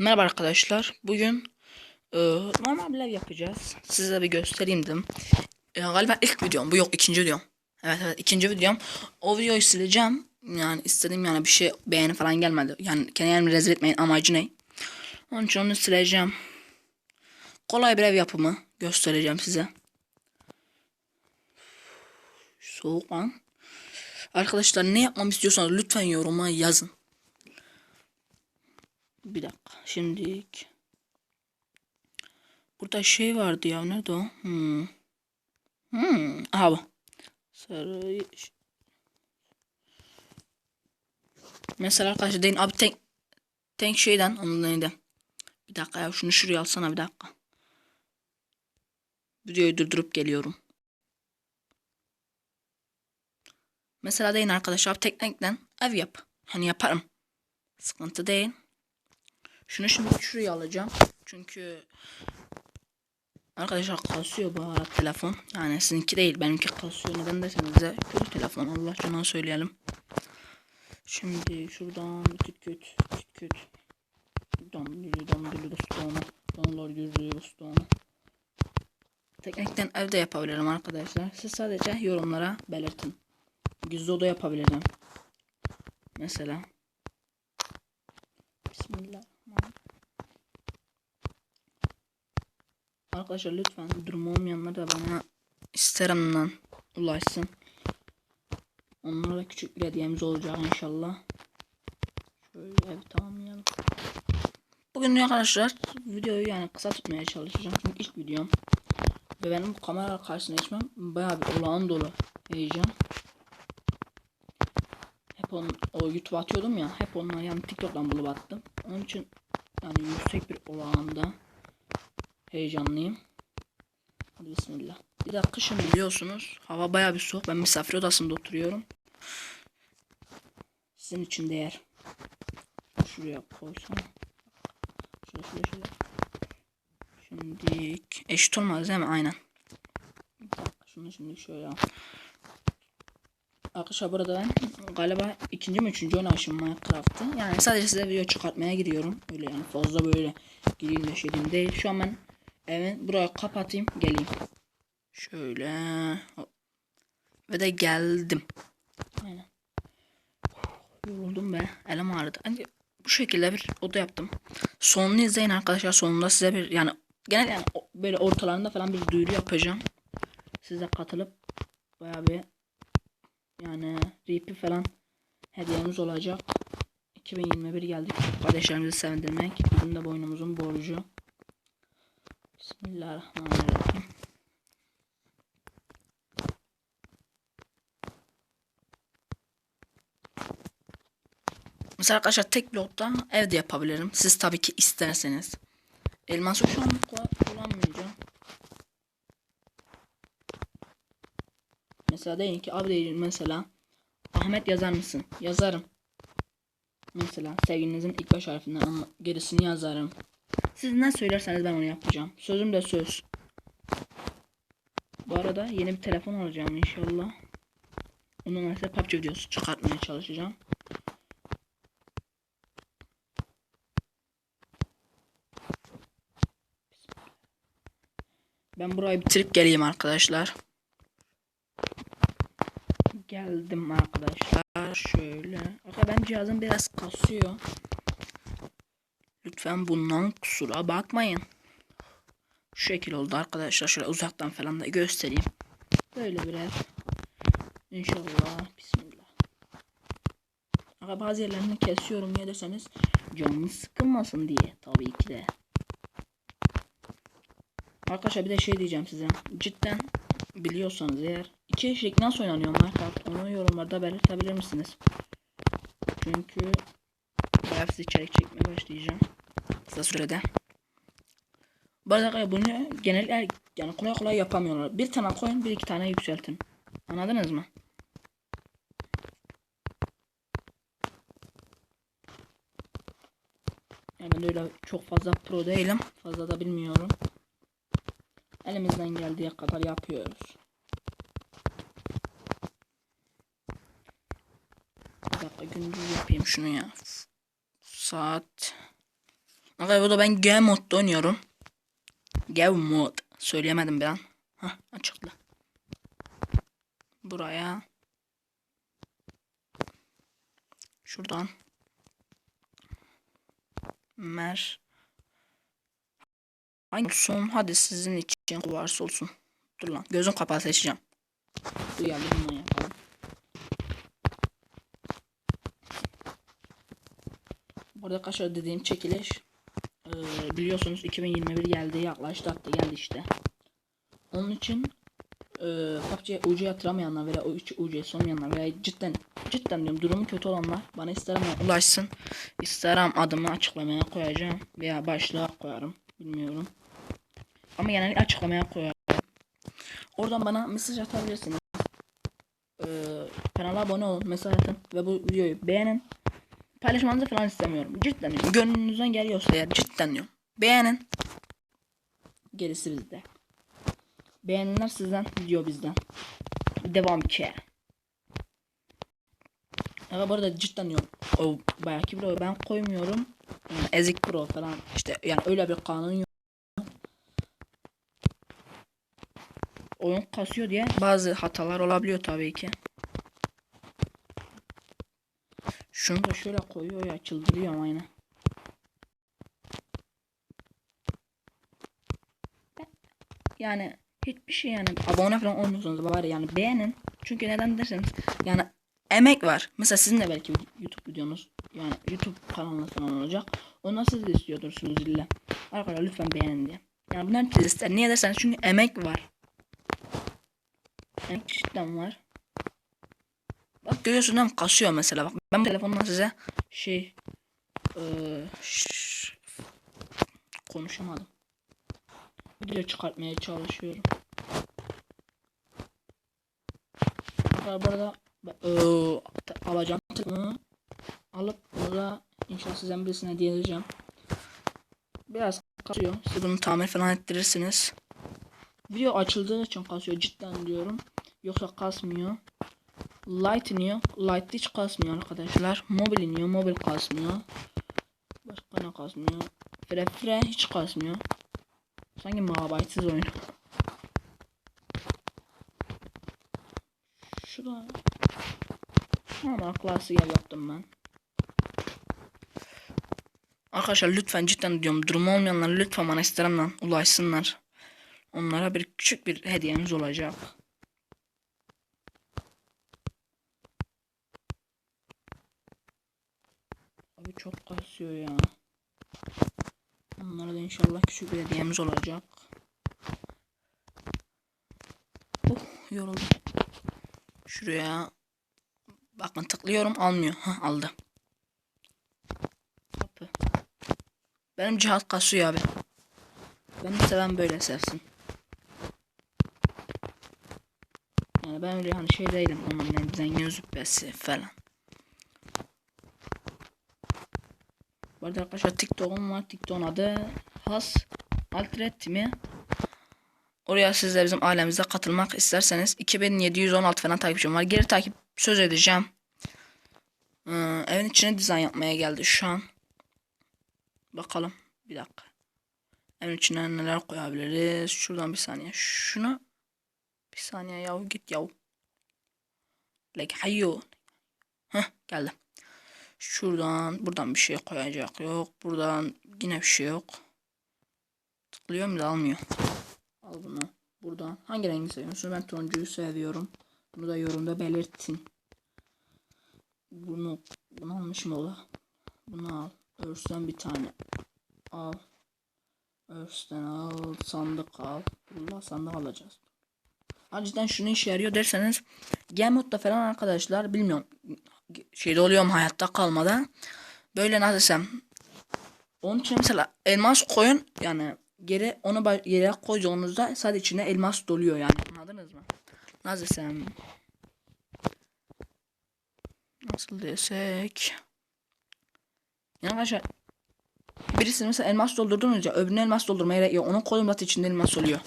Merhaba arkadaşlar. Bugün e, normal bir yapacağız. Size bir göstereyim dedim. E, galiba ilk videom. Bu yok ikinci videom. Evet evet ikinci videom. O videoyu sileceğim. Yani istedim yani bir şey beğeni falan gelmedi. Yani kendimi rezil etmeyin amacı ne? Onun için onu sileceğim. Kolay bir ev yapımı göstereceğim size. Soğuk lan. Arkadaşlar ne yapmamı istiyorsanız lütfen yoruma yazın. Bir dakika. Şimdilik. Burada şey vardı ya. Nerede o? Hmm. Hmm. Aha bu. Sarı. Mesela arkadaşlar deyin abi tek tek şeyden onun neydi? Bir dakika ya şunu şuraya alsana bir dakika. Videoyu durdurup geliyorum. Mesela deyin arkadaşlar abi teknikten ev yap. Hani yaparım. Sıkıntı değil. Şunu şimdi şuraya alacağım. Çünkü arkadaşlar kasıyor bu telefon. Yani sizinki değil benimki kasıyor. Neden derseniz de kötü telefon. Allah canına söyleyelim. Şimdi şuradan küt küt küt küt. Damdili damdili dostum. Damlar yüzüğü dostum. Teknikten evde yapabilirim arkadaşlar. Siz sadece yorumlara belirtin. Gizli oda yapabilirim. Mesela. Bismillah. Arkadaşlar lütfen durumu olmayanlar da bana Instagram'dan ulaşsın. Onlara da küçük bir hediyemiz olacak inşallah. Şöyle bir tamamlayalım. Bugün arkadaşlar videoyu yani kısa tutmaya çalışacağım. Çünkü ilk videom. Ve benim kamera karşısına geçmem bayağı bir olağan dolu heyecan. Hep on, o YouTube atıyordum ya. Hep onlar yani TikTok'tan bulup attım. Onun için yani yüksek bir olağanda heyecanlıyım. Hadi bismillah. Bir de kışın biliyorsunuz. Hava baya bir soğuk. Ben misafir odasında oturuyorum. Sizin için değer. Şuraya koysana. Şöyle şöyle şöyle. Şimdi eşit olmaz değil mi? Aynen. Bir dakika şunu şimdi şöyle. Arkadaşlar burada ben galiba ikinci mi üçüncü oynayışım Minecraft'ı. Yani sadece size video çıkartmaya gidiyorum. Öyle yani fazla böyle gireyim de şey değil. Şu an ben Evet burayı kapatayım geleyim. Şöyle. Ve de geldim. Aynen. Yoruldum be. Elim ağrıdı. Hani bu şekilde bir oda yaptım. Sonunu izleyin arkadaşlar. Sonunda size bir yani genel yani böyle ortalarında falan bir duyuru yapacağım. Siz de katılıp baya bir yani RP falan hediyemiz olacak. 2021 geldik. Kardeşlerimizi sevindirmek. Bizim de boynumuzun borcu. Bismillahirrahmanirrahim. Mesela arkadaşlar tek blokta evde yapabilirim. Siz tabii ki isterseniz. Elması şu an kullanmayacağım. Mesela deyin ki abi deyin mesela Ahmet yazar mısın? Yazarım. Mesela sevgilinizin ilk baş harfinden ama gerisini yazarım. Siz ne söylerseniz ben onu yapacağım. Sözüm de söz. Bu arada yeni bir telefon alacağım inşallah. Ondan sonra PUBG videosu çıkartmaya çalışacağım. Ben burayı bitirip geleyim arkadaşlar. Geldim arkadaşlar. Şöyle. Arkadaşlar ben cihazım biraz kasıyor. Lütfen bundan kusura bakmayın. Şu şekil oldu arkadaşlar. Şöyle uzaktan falan da göstereyim. Böyle bir ev. İnşallah. Bismillah. Ama bazı yerlerini kesiyorum ya derseniz canınız sıkılmasın diye. Tabii ki de. Arkadaşlar bir de şey diyeceğim size. Cidden biliyorsanız eğer iki kişilik nasıl oynanıyor Minecraft onu yorumlarda belirtebilir misiniz? Çünkü size içerik çekmeye başlayacağım kısa sürede. Bu arada bunu genel yani kolay kolay yapamıyorlar. Bir tane koyun bir iki tane yükseltin. Anladınız mı? Yani ben öyle çok fazla pro değilim. Fazla da bilmiyorum. Elimizden geldiği kadar yapıyoruz. Bir dakika gündüz yapayım şunu ya. Saat Arkadaşlar burada ben G modda oynuyorum. G mod. Söyleyemedim bir an. Hah açıkla. Buraya. Şuradan. Mer. Hangi olsun? Hadi sizin için varsa olsun. Dur lan. Gözüm kapalı seçeceğim. Bu geldi Burada arkadaşlar dediğim çekiliş eee, biliyorsunuz 2021 geldi yaklaştı hatta geldi işte. Onun için eee PUBG'ye UC yatıramayanlar veya o hiç UC'si olmayanlar veya cidden cidden diyorum durumu kötü olanlar bana isterim ulaşsın. İsterim adımı açıklamaya koyacağım veya başlığa koyarım bilmiyorum. Ama genellikle açıklamaya koyarım. Oradan bana mesaj atabilirsiniz. Eee kanala abone olun, mesaj atın ve bu videoyu beğenin. Paylaşmanızı falan istemiyorum. Cidden diyorum. Gönlünüzden geliyorsa eğer cidden diyorum. Beğenin. Gerisi bizde. Beğenenler sizden, video bizden. Devam ki. Ama bu arada cidden diyorum. O bayağı ki bro ben koymuyorum. Yani ezik pro falan işte yani öyle bir kanun yok. Oyun kasıyor diye bazı hatalar olabiliyor tabii ki. Şunu da şöyle koyuyor ya çıldırıyorum aynı. Yani hiçbir şey yani abone falan olmuyorsanız bari yani beğenin. Çünkü neden derseniz yani emek var. Mesela sizin de belki YouTube videonuz yani YouTube kanalınız falan olacak. Onu siz de istiyordursunuz illa. Arkadaşlar lütfen beğenin diye. Yani bunlar siz ister. Niye derseniz çünkü emek var. Emek cidden var. Görüyorsun değil mi? Kasıyor mesela. Bak ben telefondan size şey şş, konuşamadım. Video çıkartmaya çalışıyorum. Arkadaşlar bu arada eee, ta- alacağım alıp burada inşallah sizden birisine hediye edeceğim. Biraz kasıyor. Siz bunu tamir falan ettirirsiniz. Video açıldığı için kasıyor cidden diyorum. Yoksa kasmıyor. Light. Light hiç kasmıyor arkadaşlar. Mobil iniyor. Mobil kasmıyor. Başka ne kasmıyor? Fre fre hiç kasmıyor. Sanki megabaytsız oyun. Şurada. Klası gel yaptım ben. Arkadaşlar lütfen cidden diyorum durum olmayanlar lütfen bana Instagram'dan ulaşsınlar. Onlara bir küçük bir hediyemiz olacak. Abi çok kasıyor ya. Onlara da inşallah küçük bir hediyemiz olacak. Oh yoruldum. Şuraya bakın tıklıyorum almıyor. Ha aldı. Kapı. Benim cihaz kasıyor abi. Ben seven böyle sevsin. Yani ben öyle hani şey değilim. Onun ne zengin züppesi falan. Bu arada arkadaşlar TikTok'um var. TikTok'un adı Has Altret mi? Oraya siz de bizim ailemize katılmak isterseniz 2716 falan takipçim var. Geri takip söz edeceğim. Ee, evin içine dizayn yapmaya geldi şu an. Bakalım. Bir dakika. Evin içine neler koyabiliriz? Şuradan bir saniye. Şunu bir saniye yav git yav. Like hayyo. Heh geldi. Şuradan buradan bir şey koyacak yok. Buradan yine bir şey yok. Tıklıyorum da almıyor. Al bunu. Buradan hangi rengi seviyorsun? Ben turuncuyu seviyorum. Bunu da yorumda belirtin. Bunu bunu almışım ola. Bunu al. Örsten bir tane. Al. Örsten al. Sandık al. Allah sandık alacağız. Ha, cidden şunu işe yarıyor derseniz Game modda falan arkadaşlar bilmiyorum şeyde oluyorum hayatta kalmada. Böyle nasıl desem onun için mesela elmas koyun yani geri onu yere koyduğunuzda sadece içine elmas doluyor yani anladınız mı? Nasıl desem nasıl desek? Yani arkadaşlar birisi mesela elmas doldurdunuz ya öbürüne elmas doldurmaya gerek yok onun zaten içinde elmas oluyor.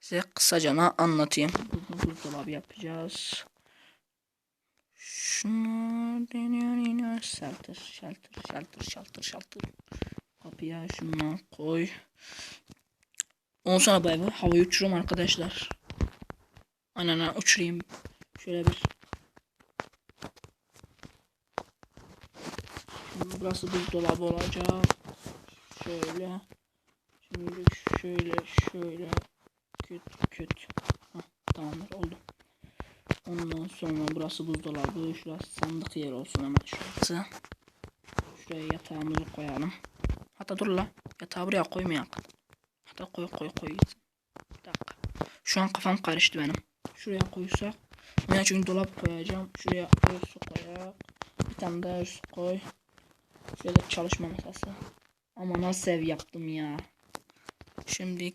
Size kısaca anlatayım. Buzdolabı yapacağız şunu deniyor yine shelter shelter shelter shelter shelter kapıya şundan koy. Ondan sonra bay bay havayı uçururum arkadaşlar. Aynen uçurayım. Şöyle bir. Şimdi burası buzdolabı olacak. Şöyle. Şimdi şöyle şöyle. Küt küt. Hah, tamamdır oldu. Ondan sonra burası buzdolabı. Şurası sandık yer olsun hemen şurası. Şuraya yatağımızı koyalım. Hatta dur la. Yatağı buraya koymayak. Hatta koy koy koy. Bir dakika. Şu an kafam karıştı benim. Şuraya koysak. Ben çünkü dolap koyacağım. Şuraya su koyak. Bir tane daha su koy. Da çalışma masası. Ama nasıl ev yaptım ya. Şimdi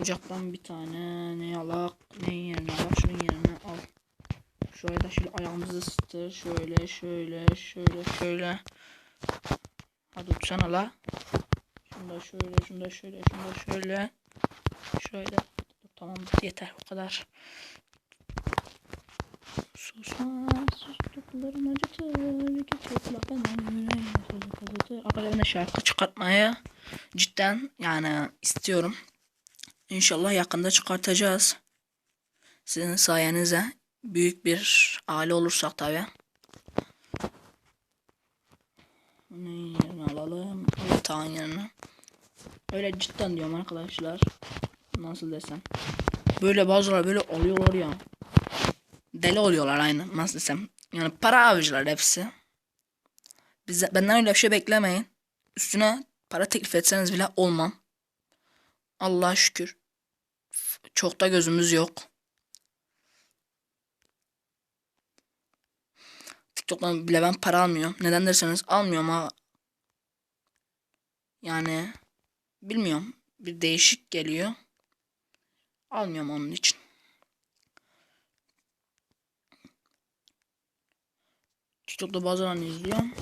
ocaktan bir tane ne yalak ne yerine alak şunun yerine al. Şuraya da şöyle ayağımızı ısıtır. Şöyle şöyle şöyle şöyle. Hadi uçsana la. Şunu da şöyle şunu da şöyle şunu da şöyle. Şöyle. Tamam yeter o kadar. Susma sustuklarım acıtır. Geçip lafından yüreğim sözü kazıtır. Arkadaşlar ben de şarkı çıkartmaya cidden yani istiyorum. İnşallah yakında çıkartacağız. Sizin sayenizde büyük bir aile olursak tabi. Ne yerine alalım? Yatağın yerine. Öyle cidden diyorum arkadaşlar. Nasıl desem. Böyle bazıları böyle oluyorlar ya. Deli oluyorlar aynı nasıl desem. Yani para avcılar hepsi. Bize, benden öyle bir şey beklemeyin. Üstüne para teklif etseniz bile olmam. Allah'a şükür. Çok da gözümüz yok. TikTok'tan bile ben para almıyorum. Neden derseniz almıyorum ha. Yani bilmiyorum. Bir değişik geliyor. Almıyorum onun için. TikTok'ta bazen izliyorum.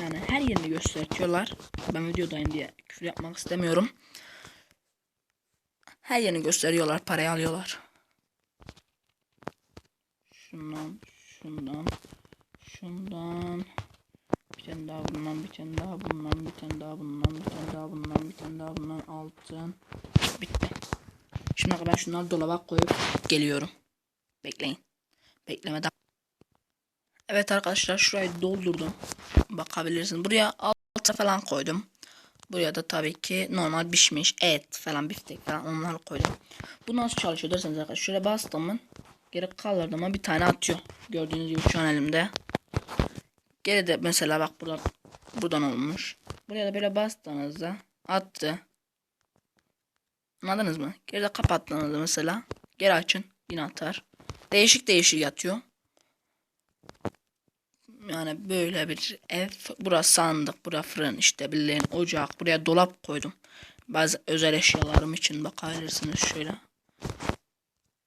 Yani her yerini gösteriyorlar. Ben videodayım diye küfür yapmak istemiyorum. Her yerini gösteriyorlar. Parayı alıyorlar. Şundan, şundan, şundan. Bir tane daha bundan, bir tane daha bundan, bir tane daha bundan, bir tane daha bundan, bir tane daha bundan altın. Bitti. Şimdi ben şunları dolaba koyup geliyorum. Bekleyin. Beklemeden. Evet arkadaşlar şurayı doldurdum. Bakabilirsiniz. Buraya altı falan koydum. Buraya da tabii ki normal pişmiş et falan biftek falan onları koydum. Bu nasıl çalışıyor derseniz arkadaşlar. Şöyle bastımın geri kaldırdığıma bir tane atıyor. Gördüğünüz gibi şu an elimde. Geri de mesela bak buradan buradan olmuş. Buraya da böyle bastığınızda attı. Anladınız mı? Geri de kapattığınızda mesela geri açın yine atar. Değişik değişik yatıyor. Yani böyle bir ev. Burası sandık, burası fırın işte bildiğin ocak. Buraya dolap koydum. Bazı özel eşyalarım için bakabilirsiniz şöyle.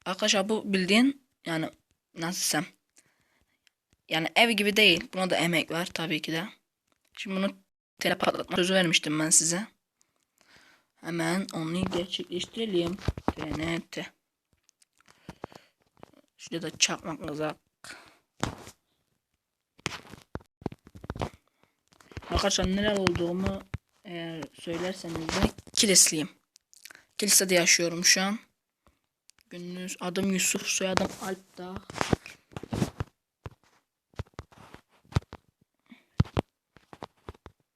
Arkadaşlar bu bildiğin yani nasıl desem. Yani ev gibi değil. Buna da emek var tabii ki de. Şimdi bunu tele sözü vermiştim ben size. Hemen onu gerçekleştirelim. TNT. Şurada da çakmak Arkadaşlar neler olduğumu eğer söylerseniz de Kilisliyim. Kilisede yaşıyorum şu an. Gününüz adım Yusuf, soyadım Alp.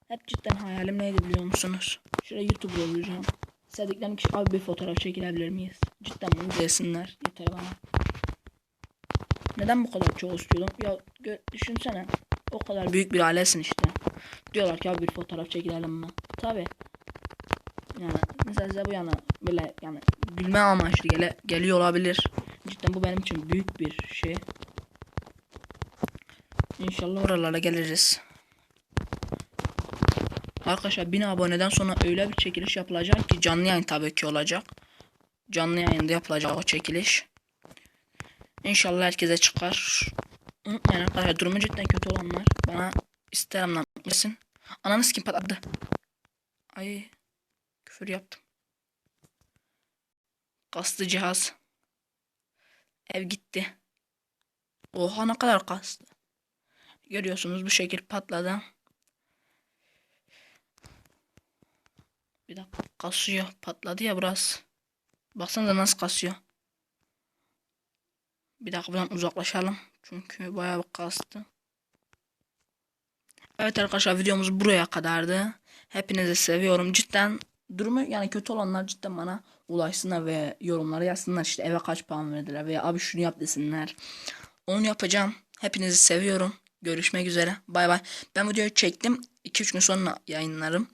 Hep cidden hayalim neydi biliyor musunuz? Şuraya YouTube olacağım. Sevdiklerim kişi abi bir fotoğraf çekilebilir miyiz? Cidden bunu desinler. Yeter bana. Neden bu kadar çok istiyordum? Ya düşünsene. O kadar büyük bir ailesin işte. Diyorlar ki abi bir fotoğraf çekilelim mi? Tabi. Yani mesela size bu yana böyle yani gülme amaçlı gele, geliyor olabilir. Cidden bu benim için büyük bir şey. İnşallah oralara geliriz. Arkadaşlar 1000 aboneden sonra öyle bir çekiliş yapılacak ki canlı yayın tabii ki olacak. Canlı yayında yapılacak o çekiliş. İnşallah herkese çıkar. Unutmayın arkadaşlar durumu cidden kötü olanlar bana Instagram'dan yesin. Ananız kim patladı? Ay küfür yaptım. Kastı cihaz. Ev gitti. Oha ne kadar kastı. Görüyorsunuz bu şekil patladı. Bir dakika kasıyor. Patladı ya biraz. Baksanıza nasıl kasıyor. Bir dakika buradan uzaklaşalım. Çünkü bayağı bir kastı. Evet arkadaşlar videomuz buraya kadardı. Hepinizi seviyorum. Cidden durumu yani kötü olanlar cidden bana ulaşsınlar ve yorumlara yazsınlar işte eve kaç puan verdiler veya abi şunu yap desinler. Onu yapacağım. Hepinizi seviyorum. Görüşmek üzere. Bay bay. Ben videoyu çektim. 2-3 gün sonra yayınlarım.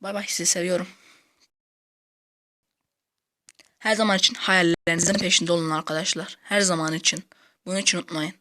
Bay bay. Sizi seviyorum. Her zaman için hayallerinizin peşinde olun arkadaşlar. Her zaman için. Bunu hiç unutmayın.